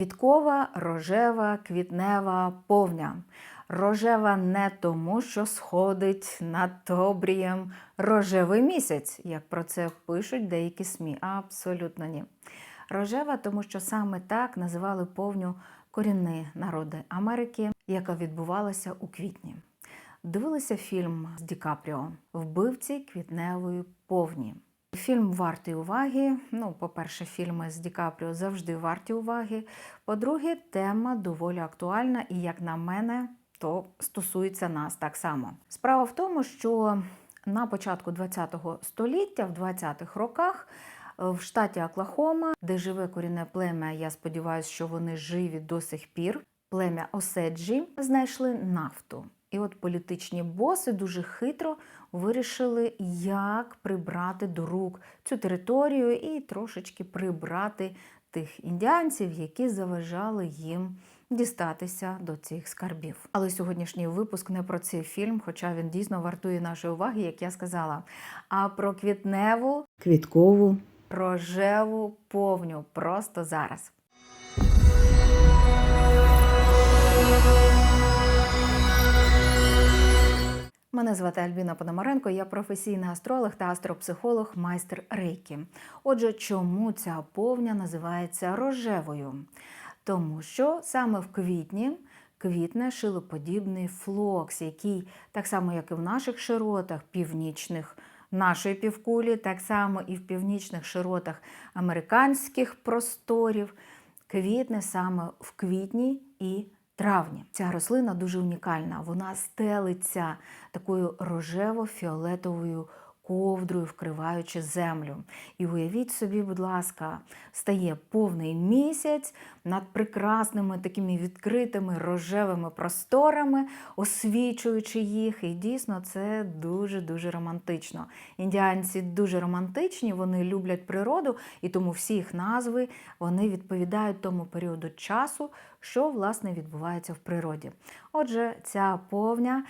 Квіткова, рожева, квітнева повня. Рожева не тому, що сходить над обрієм рожевий місяць, як про це пишуть деякі СМІ. Абсолютно ні. Рожева, тому що саме так називали повню корінні народи Америки, яка відбувалася у квітні. Дивилися фільм з Ді Капріо Вбивці квітневої повні. Фільм вартий уваги. Ну, по-перше, фільми з Ді Капріо завжди варті уваги. По-друге, тема доволі актуальна і, як на мене, то стосується нас так само. Справа в тому, що на початку ХХ століття, в 20-х роках, в штаті Оклахома, де живе корінне плем'я, я сподіваюся, що вони живі до сих пір. Плем'я Оседжі знайшли нафту. І от політичні боси дуже хитро вирішили, як прибрати до рук цю територію і трошечки прибрати тих індіанців, які заважали їм дістатися до цих скарбів. Але сьогоднішній випуск не про цей фільм, хоча він дійсно вартує нашої уваги, як я сказала, а про квітневу, квіткову, рожеву повню просто зараз. Мене звати Альбіна Пономаренко, я професійний астролог та астропсихолог, майстер рейки. Отже, чому ця повня називається рожевою? Тому що саме в квітні квітне шилоподібний флокс, який, так само як і в наших широтах північних нашої півкулі, так само і в північних широтах американських просторів, квітне саме в квітні і травні. Ця рослина дуже унікальна. Вона стелиться такою рожево-фіолетовою ковдрою, вкриваючи землю. І уявіть собі, будь ласка, стає повний місяць над прекрасними такими відкритими рожевими просторами, освічуючи їх. І дійсно це дуже-дуже романтично. Індіанці дуже романтичні, вони люблять природу, і тому всі їх назви вони відповідають тому періоду часу, що власне відбувається в природі. Отже, ця повня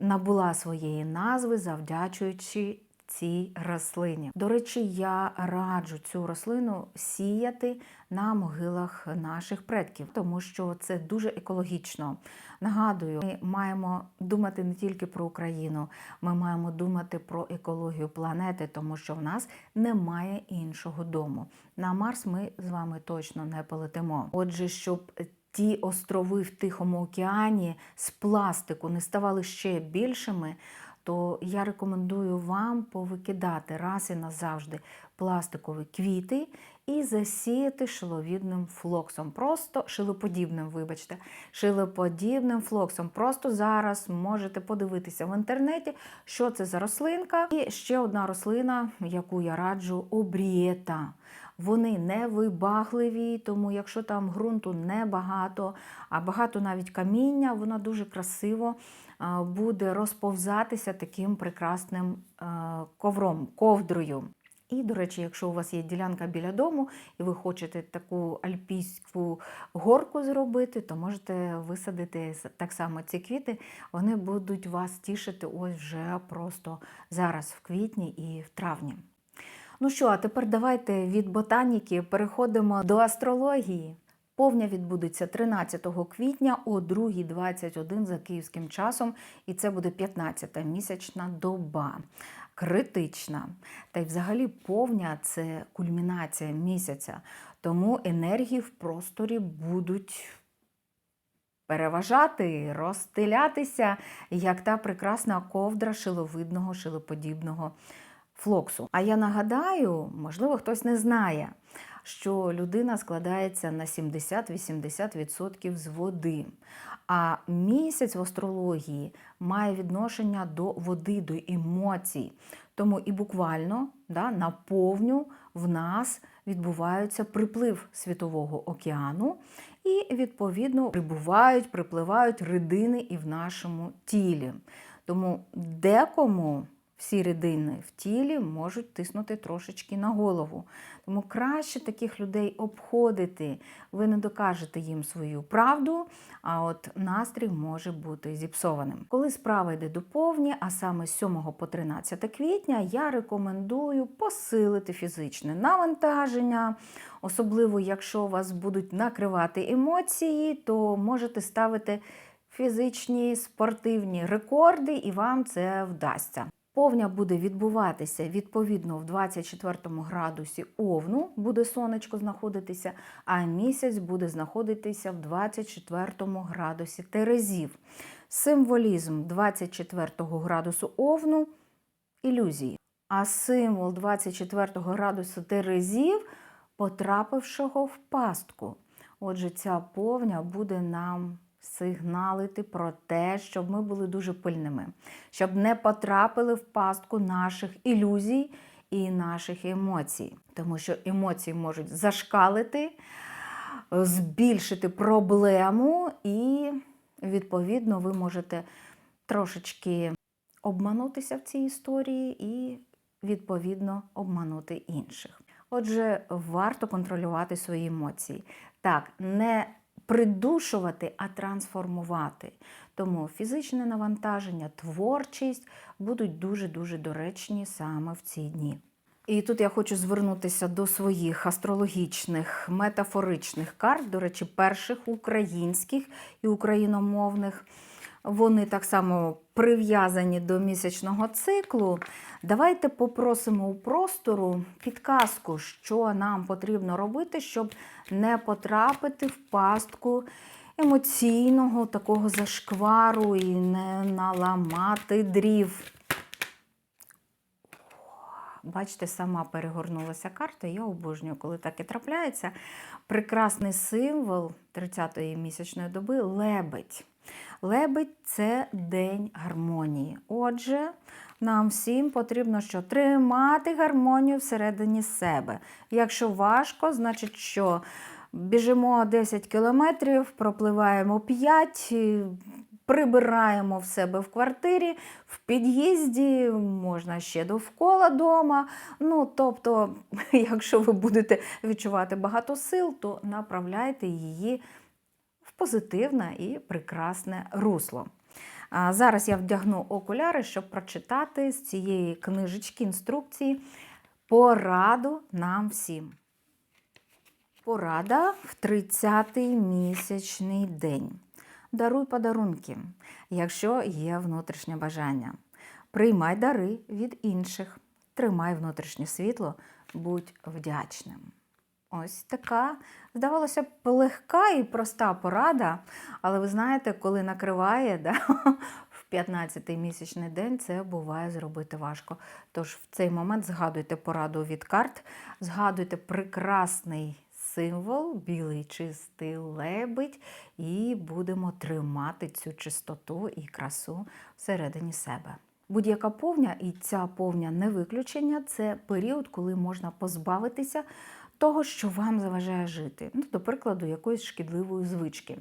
набула своєї назви, завдячуючи цій рослині. До речі, я раджу цю рослину сіяти на могилах наших предків, тому що це дуже екологічно. Нагадую, ми маємо думати не тільки про Україну, ми маємо думати про екологію планети, тому що в нас немає іншого дому. На Марс ми з вами точно не полетимо. Отже, щоб ті острови в Тихому океані з пластику не ставали ще більшими, то я рекомендую вам повикидати раз і назавжди пластикові квіти і засіяти шиловідним флоксом. Просто шилоподібним, вибачте, шилоподібним флоксом. Просто зараз можете подивитися в інтернеті, що це за рослинка. І ще одна рослина, яку я раджу, обрієта. Вони не вибагливі, тому якщо там ґрунту небагато, а багато навіть каміння, вона дуже красиво буде розповзатися таким прекрасним ковром, ковдрою. І, до речі, якщо у вас є ділянка біля дому і ви хочете таку альпійську горку зробити, то можете висадити так само ці квіти. Вони будуть вас тішити ось вже просто зараз, в квітні і в травні. Ну що, а тепер давайте від ботаніки переходимо до астрології. Повня відбудеться 13 квітня о 2.21 за київським часом, і це буде 15-та місячна доба. Критична. Та й взагалі повня це кульмінація місяця, тому енергії в просторі будуть переважати, розстелятися, як та прекрасна ковдра шиловидного, шилоподібного флоксу. А я нагадаю, можливо, хтось не знає, що людина складається на 70-80% з води. А місяць в астрології має відношення до води, до емоцій. Тому і буквально да, на повню в нас відбувається приплив світового океану, і, відповідно, прибувають, припливають рідини і в нашому тілі. Тому декому всі рідини в тілі можуть тиснути трошечки на голову. Тому краще таких людей обходити. Ви не докажете їм свою правду, а от настрій може бути зіпсованим. Коли справа йде до повні, а саме з 7 по 13 квітня, я рекомендую посилити фізичне навантаження. Особливо, якщо вас будуть накривати емоції, то можете ставити фізичні спортивні рекорди, і вам це вдасться. Повня буде відбуватися відповідно в 24 градусі Овну, буде сонечко знаходитися, а місяць буде знаходитися в 24 градусі Терезів. Символізм 24 градусу Овну ілюзії. А символ 24 градусу Терезів потрапившого в пастку. Отже, ця повня буде нам сигналити про те, щоб ми були дуже пильними, щоб не потрапили в пастку наших ілюзій і наших емоцій. Тому що емоції можуть зашкалити, збільшити проблему, і, відповідно, ви можете трошечки обманутися в цій історії і, відповідно, обманути інших. Отже, варто контролювати свої емоції. Так, не придушувати, а трансформувати. Тому фізичне навантаження, творчість будуть дуже-дуже доречні саме в ці дні. І тут я хочу звернутися до своїх астрологічних метафоричних карт, до речі, перших українських і україномовних. Вони так само прив'язані до місячного циклу. Давайте попросимо у простору підказку, що нам потрібно робити, щоб не потрапити в пастку емоційного такого зашквару і не наламати дрів. Бачите, сама перегорнулася карта, я обожнюю, коли так і трапляється. Прекрасний символ 30-ї місячної доби лебедь. Лебедь це день гармонії. Отже, нам всім потрібно що тримати гармонію всередині себе. Якщо важко, значить, що біжимо 10 кілометрів, пропливаємо 5. Прибираємо в себе в квартирі, в під'їзді, можна ще довкола дома. Ну, тобто, якщо ви будете відчувати багато сил, то направляйте її позитивне і прекрасне русло. Зараз я вдягну окуляри, щоб прочитати з цієї книжечки інструкції пораду нам всім. Порада в 30-й місячний день. Даруй подарунки, якщо є внутрішнє бажання. Приймай дари від інших, тримай внутрішнє світло, будь вдячним. Ось така, здавалося б, легка і проста порада, але ви знаєте, коли накриває да, в 15-й місячний день, це буває зробити важко. Тож в цей момент згадуйте пораду від карт, згадуйте прекрасний символ, білий чистий лебедь, і будемо тримати цю чистоту і красу всередині себе. Будь-яка повня, і ця повня не виключення, це період, коли можна позбавитися того, що вам заважає жити, ну, до прикладу, якоїсь шкідливої звички.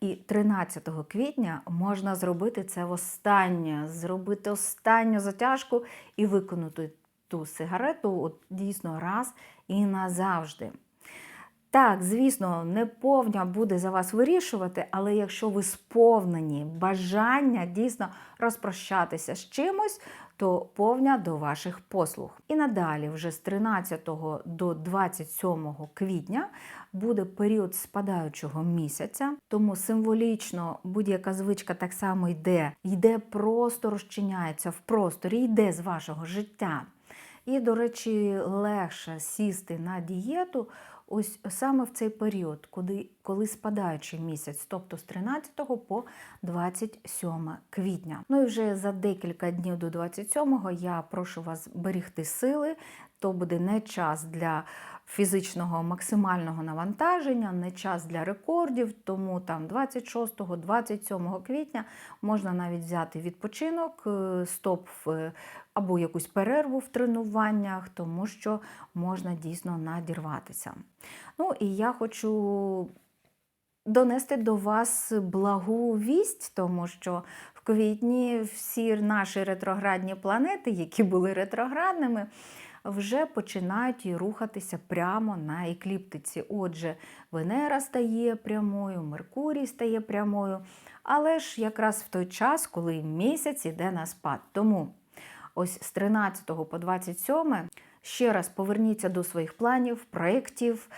І 13 квітня можна зробити це востаннє, зробити останню затяжку і виконати ту сигарету от дійсно раз і назавжди. Так, звісно, не повня буде за вас вирішувати, але якщо ви сповнені бажання дійсно розпрощатися з чимось, то повня до ваших послуг. І надалі, вже з 13 до 27 квітня, буде період спадаючого місяця, тому символічно будь-яка звичка так само йде, йде просто розчиняється в просторі, йде з вашого життя. І, до речі, легше сісти на дієту ось саме в цей період, коли, коли спадаючий місяць, тобто з 13 по 27 квітня. Ну і вже за декілька днів до 27-го я прошу вас берегти сили. То буде не час для фізичного максимального навантаження, не час для рекордів, тому там 26-27 квітня можна навіть взяти відпочинок, е, стоп або якусь перерву в тренуваннях, тому що можна дійсно надірватися. Ну і я хочу донести до вас благу вість, тому що в квітні всі наші ретроградні планети, які були ретроградними, вже починають рухатися прямо на екліптиці. Отже, Венера стає прямою, Меркурій стає прямою, але ж якраз в той час, коли місяць іде на спад. Тому ось з 13 по 27 ще раз поверніться до своїх планів, проєктів.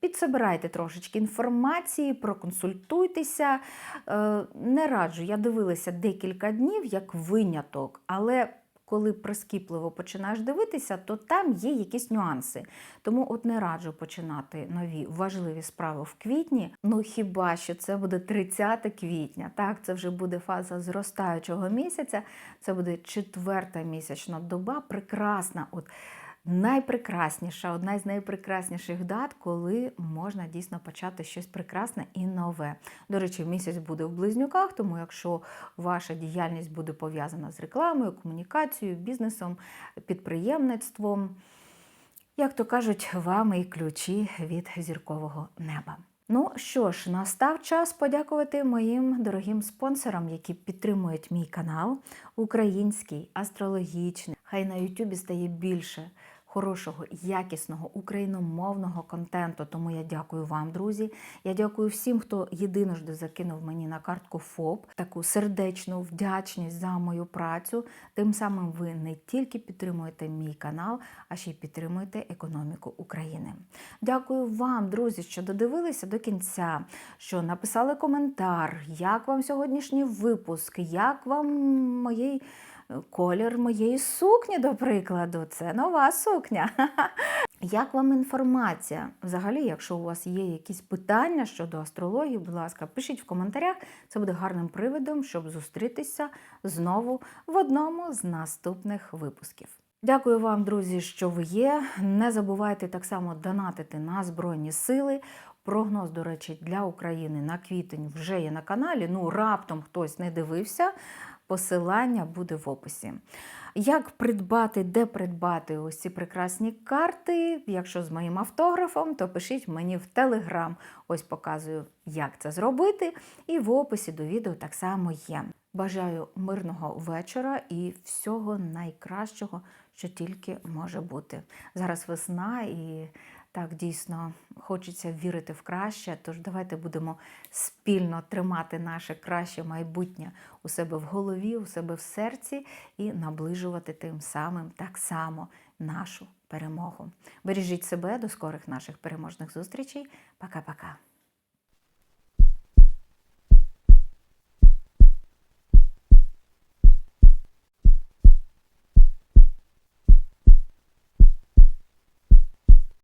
Підсобирайте трошечки інформації, проконсультуйтеся. Е, Не раджу, я дивилася декілька днів як виняток, але коли прискіпливо починаєш дивитися, то там є якісь нюанси. Тому от не раджу починати нові важливі справи в квітні. Ну хіба що це буде 30 квітня? Так, це вже буде фаза зростаючого місяця. Це буде четверта місячна доба, прекрасна. От найпрекрасніша, одна з найпрекрасніших дат, коли можна дійсно почати щось прекрасне і нове. До речі, місяць буде в близнюках, тому якщо ваша діяльність буде пов'язана з рекламою, комунікацією, бізнесом, підприємництвом, як то кажуть, вами і ключі від зіркового неба. Ну що ж, настав час подякувати моїм дорогим спонсорам, які підтримують мій канал, український, астрологічний. Хай на Ютубі стає більше хорошого, якісного україномовного контенту. Тому я дякую вам, друзі. Я дякую всім, хто єдиножди закинув мені на картку ФОП таку сердечну вдячність за мою працю. Тим самим ви не тільки підтримуєте мій канал, а ще й підтримуєте економіку України. Дякую вам, друзі, що додивилися до кінця, що написали коментар, як вам сьогоднішній випуск, як вам моєї. Колір моєї сукні, до прикладу, це нова сукня. Як вам інформація? Взагалі, якщо у вас є якісь питання щодо астрології, будь ласка, пишіть в коментарях. Це буде гарним приводом, щоб зустрітися знову в одному з наступних випусків. Дякую вам, друзі, що ви є. Не забувайте так само донатити на Збройні Сили. Прогноз, до речі, для України на квітень вже є на каналі. Ну, раптом хтось не дивився. Посилання буде в описі. Як придбати, де придбати ось ці прекрасні карти? Якщо з моїм автографом, то пишіть мені в Телеграм. Ось показую, як це зробити. І в описі до відео так само є. Бажаю мирного вечора і всього найкращого, що тільки може бути. Зараз весна і так дійсно хочеться вірити в краще. Тож давайте будемо спільно тримати наше краще майбутнє у себе в голові, у себе в серці і наближувати тим самим так само нашу перемогу. Бережіть себе до скорих наших переможних зустрічей. Пока-пока.